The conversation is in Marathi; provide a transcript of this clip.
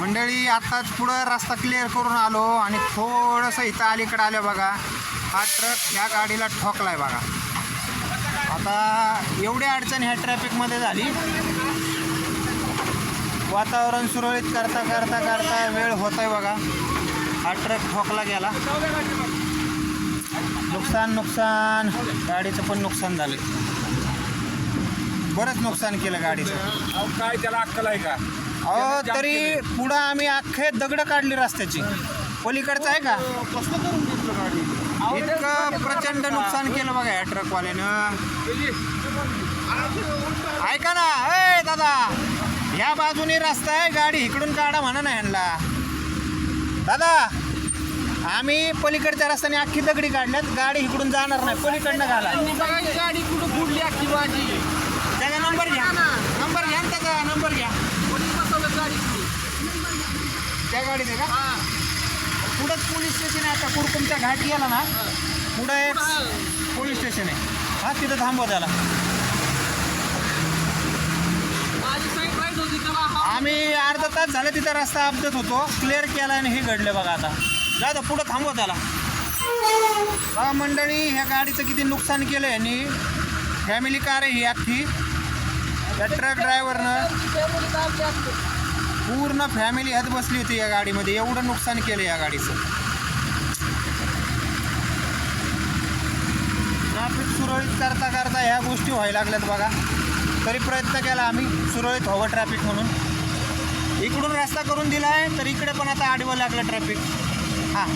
मंडळी आताच पुढं रस्ता क्लिअर करून आलो आणि थोडंसं इथं अलीकडं आलं बघा. हा ट्रक ह्या गाडीला ठोकलाय बघा. आता एवढी अडचण ह्या ट्रॅफिकमध्ये झाली. वातावरण सुरळीत करता करता करता वेळ होत आहे बघा. हा ट्रक ठोकला गेला. नुकसान नुकसान. गाडीचं पण नुकसान झालं बरंच नुकसान केलं गाडीचं. काय त्याला अक्कल आहे का? अहो तरी पुढं आम्ही अख्खे दगड काढली रस्त्याची. पलीकडचं आहे का? कसं करून घेतलं गाडी इतकं प्रचंड नुकसान केलं बघा या ट्रकवाल्यानं. ऐका ना ए दादा. ह्या बाजूने रस्ता आहे गाडी इकडून काढा म्हणा ना ह्यांना. दादा आम्ही पलीकडच्या रस्त्याने अख्खी दगडी काढल्यात गाडी इकडून जाणार नाही पलीकडनं घाला. गाडी कुठं अख्खी माझी त्या गाडीत आहे का पुढंच पोलीस स्टेशन आहे आता. कुरकुमच्या घाट गेला ना पुढं एक पोलीस स्टेशन आहे. हा तिथं थांबवा त्याला. हा. आम्ही अर्धा तास झालं तिथं रस्ता अपडेट होतो. क्लिअर केला आणि हे घडलं बघा आता. जा तर पुढं थांबवा त्याला. बघा मंडळी ह्या गाडीचं किती नुकसान केलं यांनी. फॅमिली कार आहे ही अख्खी. त्या ट्रक ड्रायव्हरनं पूर्ण फॅमिली ह्यात बसली होती या गाडीमध्ये. एवढं नुकसान केलं या गाडीचं. ट्रॅफिक सुरळीत करता करता ह्या गोष्टी व्हायला लागल्यात बघा. तरी प्रयत्न केला आम्ही सुरळीत हवं ट्रॅफिक म्हणून. इकडून रस्ता करून दिला आहे तर इकडे पण आता आडवं लागलं ट्रॅफिक हां.